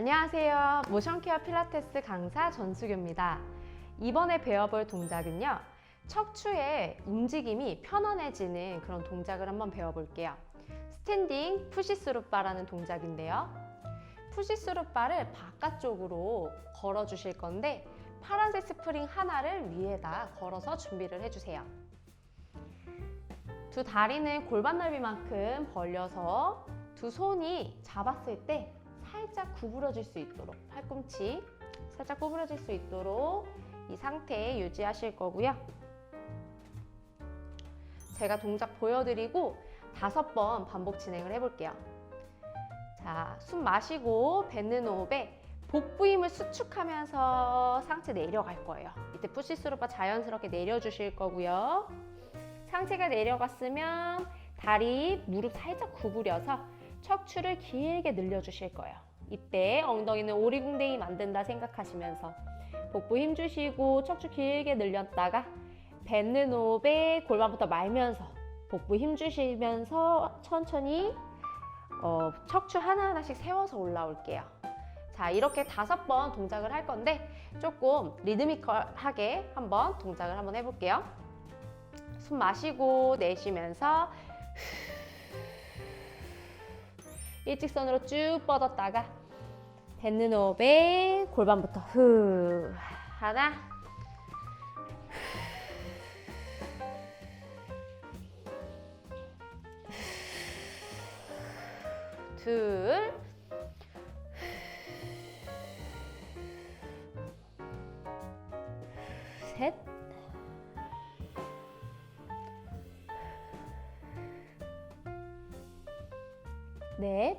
안녕하세요. 모션케어 필라테스 강사 전수교입니다. 이번에 배워볼 동작은요. 척추의 움직임이 편안해지는 그런 동작을 한번 배워볼게요. 스탠딩 푸시스룹바라는 동작인데요. 푸시스룹바를 바깥쪽으로 걸어 주실 건데 파란색 스프링 하나를 위에다 걸어서 준비를 해주세요. 두 다리는 골반 넓이만큼 벌려서 두 손이 잡았을 때 살짝 구부러질 수 있도록 팔꿈치 살짝 구부러질 수 있도록 이 상태 유지하실 거고요. 제가 동작 보여드리고 다섯 번 반복 진행을 해볼게요. 자, 숨 마시고 뱉는 호흡에 복부 힘을 수축하면서 상체 내려갈 거예요. 이때 푸시스루바 자연스럽게 내려주실 거고요. 상체가 내려갔으면 다리, 무릎 살짝 구부려서 척추를 길게 늘려주실 거예요. 이때 엉덩이는 오리궁뎅이 만든다 생각하시면서 복부 힘 주시고 척추 길게 늘렸다가 뱉는 호흡에 골반부터 말면서 복부 힘 주시면서 천천히 어, 척추 하나하나씩 세워서 올라올게요. 자, 이렇게 다섯 번 동작을 할 건데 조금 리드미컬하게 한번 동작을 한번 해볼게요. 숨 마시고 내쉬면서 일직선으로 쭉 뻗었다가 뱉는 호흡에 골반부터 후. 하나. 둘. 셋, 넷,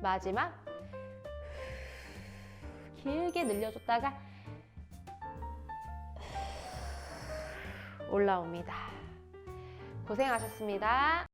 마지막 길게 늘려줬다가 올라옵니다. 고생하셨습니다.